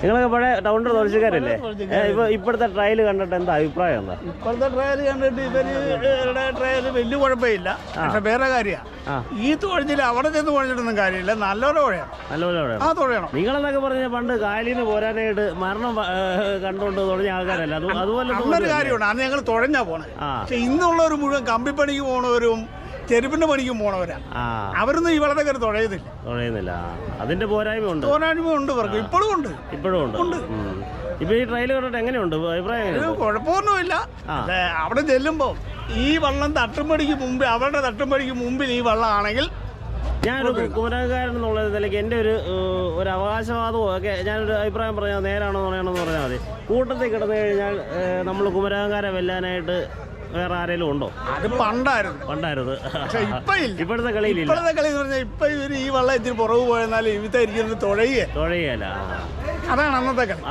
നിങ്ങളൊക്കെ പഴയ ടൗണിന്റെ തുളസിക്കാരല്ലേ ഇപ്പൊ ഇപ്പോഴത്തെ ട്രയൽ കണ്ടിട്ട് എന്താ അഭിപ്രായം എന്താ? ഇപ്പോഴത്തെ ട്രയൽ കണ്ടിട്ട് ഇവരുടെ ട്രയൽ വലിയ കുഴപ്പമില്ല. പക്ഷെ വേറെ കാര്യമാണ് ഈ തുഴഞ്ഞില്ല അവിടെ ചെന്ന് കുഴഞ്ഞിട്ടൊന്നും കാര്യമില്ല. നല്ലപോലെ തുഴയാണ് നല്ലപോലെ അവിടെ ആ തുഴയണം. നിങ്ങളെന്നൊക്കെ പറഞ്ഞ പണ്ട് കാലിന്ന് പോരാനായിട്ട് മരണം കണ്ടുകൊണ്ട് തുഴഞ്ഞ ആൾക്കാരല്ല? അതുപോലെ അന്നൊരു കാര്യമുണ്ട്. അന്ന് ഞങ്ങൾ തുഴഞ്ഞാ പോണേ. പക്ഷെ ഇന്നുള്ളവർ മുഴുവൻ കമ്പിപ്പണിക്ക് പോണവരും ചെരുപ്പിന്റെ പണിക്കും പോണവരാ. അവരൊന്നും ഈ വളരെ കയറി തുഴയുന്നില്ല. തുഴയുന്നില്ല. അതിന്റെ പോരായ്മ ഉണ്ട്. പോരായ്മ ഉണ്ട് ഇവർക്ക്. ഇപ്പോഴും ഉണ്ട്. ഇപ്പോഴും ഉണ്ട്. ഇപ്പൊ ഈ ട്രയൽ കണ്ടിട്ട് എങ്ങനെയുണ്ട്? അഭിപ്രായം? കുഴപ്പമൊന്നുമില്ല. അവിടെ ചെല്ലുമ്പോ ഈ വള്ളം തട്ടുമ്പടിക്ക് മുമ്പ് അവരുടെ തട്ടുമ്പടിക്ക് മുമ്പിൽ ഈ വള്ളമാണെങ്കിൽ ഞാനൊരു കുമരകാരൻ എന്നുള്ള നിലയ്ക്ക് എന്റെ ഒരു ഒരു അവകാശവാദമോ ഒക്കെ ഞാനൊരു അഭിപ്രായം പറഞ്ഞാൽ നേരാണോ പറയണമെന്ന് പറഞ്ഞാൽ മതി. കൂട്ടത്തിൽ കിടന്നു കഴിഞ്ഞാൽ നമ്മൾ കുമരകാരെ വെല്ലാനായിട്ട് വേറെ ആരെങ്കിലും ഉണ്ടോ? അത് പണ്ടായിരുന്നു. പണ്ടായിരുന്നു. പക്ഷെ ഇപ്പൊ ഇല്ല. ഇപ്പോഴത്തെ കളിയിൽ ഇപ്പോഴത്തെ കളി എന്ന് പറഞ്ഞാൽ ഇപ്പൊ ഇവർ ഈ വള്ളം ഇത്തിരി പുറകു പോയെന്നാൽ ഇവിത്തെ ഇരിക്കുന്നത് തുഴയുക. തുഴയല്ല അതാണ് അന്നത്തെ കളി.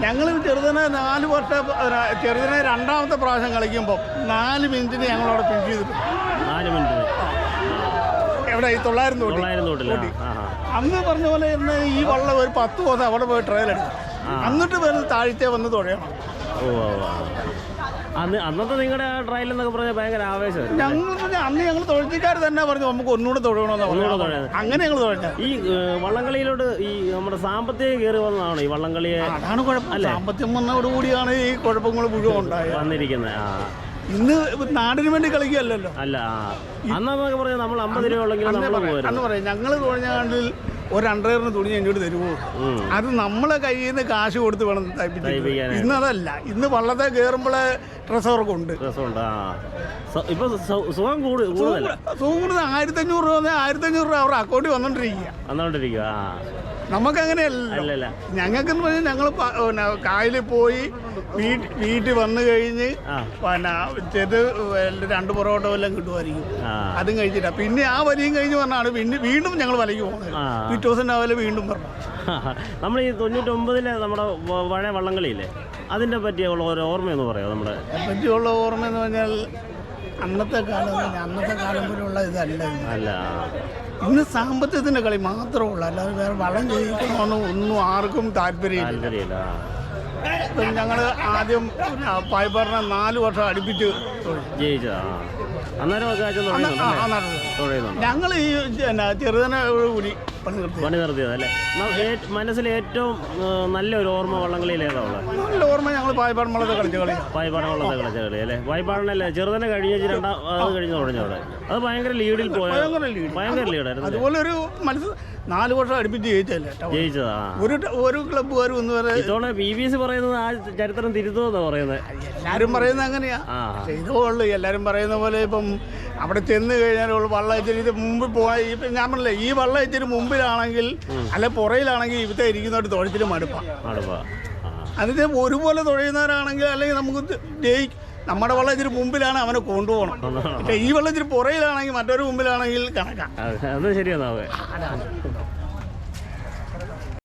ഞങ്ങൾ ചെറുതിനെ നാല് വർഷം ചെറുതിനെ രണ്ടാമത്തെ പ്രാവശ്യം കളിക്കുമ്പോൾ നാല് മിനിറ്റിന് ഞങ്ങളവിടെ പിഞ്ച് ചെയ്തിട്ടുണ്ട്. നാല് മിനിറ്റ്. എവിടെ? ഈ തൊള്ളായിരം തൊട്ടി? തൊള്ളായിരം തൊട്ടില്ല ആ ആ അന്ന് പറഞ്ഞ പോലെ ഈ വള്ളം ഒരു പത്ത് ദിവസം അവിടെ പോയി ട്രയൽ എടുക്കും. എന്നിട്ട് വരുന്ന താഴ്ച വന്ന് തുഴയണം. ഓ. അന്ന് അന്നത്തെ നിങ്ങളുടെ ആ ട്രയൽ എന്നൊക്കെ പറഞ്ഞാൽ ഭയങ്കര ആവേശമായിരുന്നു ഞങ്ങൾ പറഞ്ഞ അന്ന് ഞങ്ങൾ തൊഴിൽക്കാർ തന്നെ പറഞ്ഞു നമുക്ക് ഒന്നുകൂടെ തൊഴണമെന്ന് പറഞ്ഞു അങ്ങനെ ഞങ്ങൾ തുഴഞ്ഞത്. ഈ വള്ളംകളിയിലോട്ട് ഈ നമ്മുടെ സാമ്പത്തികം കയറി വന്നതാണോ ഈ വള്ളംകളിയെ? അതാണ് കുഴപ്പം. സാമ്പത്തികം വന്നതോടുകൂടിയാണ് ഈ കുഴപ്പങ്ങൾ മുഴുവൻ ഉണ്ടായത്. വന്നിരിക്കുന്നത് ആ. ഇന്ന് നാടിന് വേണ്ടി കളിക്കുകയല്ലല്ലോ. അല്ല അന്നൊക്കെ പറഞ്ഞാൽ നമ്മൾ അമ്പത് രൂപ ഉള്ളെങ്കിലും നമ്മൾ പറയാം ഞങ്ങൾ തുഴഞ്ഞ കണ്ടിൽ ഒരു അണ്ടറിന് തുണി എന്നോട് തരുമോ? അത് നമ്മളെ കയ്യിൽ നിന്ന് കാശ് കൊടുത്ത് വേണം തയ്പ്പിക്കാനായിട്ട്. ഇന്ന് അതല്ല ഇന്ന് വള്ളത്തെ ഡ്രസ്സവർക്ക് ഉണ്ട്. സുഖം കൂടി കൂടുതൽ ആയിരത്തി അഞ്ഞൂറ് രൂപ ആയിരത്തി അഞ്ഞൂറ് രൂപ അവരുടെ അക്കൗണ്ടിൽ വന്നോണ്ടിരിക്കുക വന്നോണ്ടിരിക്കുക നമുക്ക് അങ്ങനെയല്ല ഞങ്ങൾക്ക് ഞങ്ങൾക്കെന്ന് പറഞ്ഞാൽ ഞങ്ങൾ കായലിൽ പോയി വീട്ടിൽ വന്നു കഴിഞ്ഞ് പിന്നെ ചെത് രണ്ട് പൊറോട്ട വല്ലതും കിട്ടുമായിരിക്കും അതും കഴിച്ചിട്ടാ. പിന്നെ ആ വലിയും കഴിഞ്ഞ് പറഞ്ഞാണ് പിന്നെ വീണ്ടും ഞങ്ങൾ വലയ്ക്ക് പോകുന്നത്. പിറ്റേ ദിവസം രാവിലെ വീണ്ടും പറഞ്ഞു നമ്മൾ ഈ തൊണ്ണൂറ്റൊമ്പതിലെ നമ്മുടെ പഴയ വള്ളംകളിയില്ലേ? അതിനെ പറ്റിയുള്ള ഒരു ഓർമ്മയെന്ന് പറയാം നമ്മുടെ? പറ്റിയുള്ള ഓർമ്മ എന്ന് പറഞ്ഞാൽ അന്നത്തെ കാലം അന്നത്തെ കാലം പോലുള്ള ഇതല്ല അല്ല. ഇന്ന് സാമ്പത്തികത്തിന്റെ കളി മാത്രമേ ഉള്ളൂ. അല്ലാതെ വേറെ വളം ചെയ്യിക്കണമെന്ന് ഒന്നും ആർക്കും താല്പര്യമില്ല. ഞങ്ങൾ ആദ്യം പായ്പാറിനെ നാല് വർഷം അടുപ്പിച്ച് ജയിച്ചതാ. അന്നേരം ഞങ്ങൾ ഈ ചെറുതനെ കൂടി പണി നിർത്തിയതല്ലേ പണി നിർത്തിയത് അല്ലേ? മനസ്സിൽ ഏറ്റവും നല്ല നല്ലൊരു ഓർമ്മ വള്ളംകളിയിൽ ഏതാ ഉള്ളത്? നല്ല ഓർമ്മ ഞങ്ങൾ പായ്പാടം വള്ളത്തെ കളിച്ച കളി പായ്പാടം വള്ളത്തെ കളിച്ച കളി അല്ലേ? പായ്പാടനല്ലേ ചെറുതനെ കഴിഞ്ഞ രണ്ടാം അത് കഴിഞ്ഞ് തുടങ്ങിയവിടെ അത് ഭയങ്കര ലീഡിൽ പോയത് ഭയങ്കര ലീഡ്. ഭയങ്കര ലീഡായിരുന്നു. അതുപോലെ ഒരു മനസ്സ് നാല് വർഷം അടുപ്പിച്ച് ജയിച്ചല്ലേ. ജയിച്ചതാ. ഒരു ക്ലബ് ഒരു ഒന്ന് വരെ ഇത്തവണ ബി ബി സി പറയുന്നത് ആ ചരിത്രം തിരുത്തുമെന്നാ പറയുന്നത്. എല്ലാവരും പറയുന്നത് അങ്ങനെയാ. ആ. ഉള്ളു എല്ലാവരും പറയുന്ന പോലെ ഇപ്പം അവിടെ ചെന്ന് കഴിഞ്ഞാൽ വള്ള വള്ളം ഇച്ചിരി ഇത് മുമ്പിൽ പോയി ഇപ്പം ഞാൻ പറഞ്ഞില്ലേ ഈ വള്ള ഇച്ചിരി മുമ്പിലാണെങ്കിൽ അല്ലെ പുറയിലാണെങ്കിൽ ഇവിടെ ഇരിക്കുന്നവർ തുഴച്ചിൽ മടുപ്പാ. അടുപ്പാ ആ. അതിന് ഒരുപോലെ തുഴയുന്നവരാണെങ്കിൽ അല്ലെങ്കിൽ നമുക്ക് ഇത് ജയി നമ്മുടെ വെള്ളം ഇച്ചിരി മുമ്പിലാണ് അവനെ കൊണ്ടുപോകണം. പക്ഷെ ഈ വെള്ളം ഇച്ചിരി പുറയിലാണെങ്കിൽ മറ്റൊരു മുമ്പിലാണെങ്കിൽ കണക്കാം. അത് ശരിയാണ്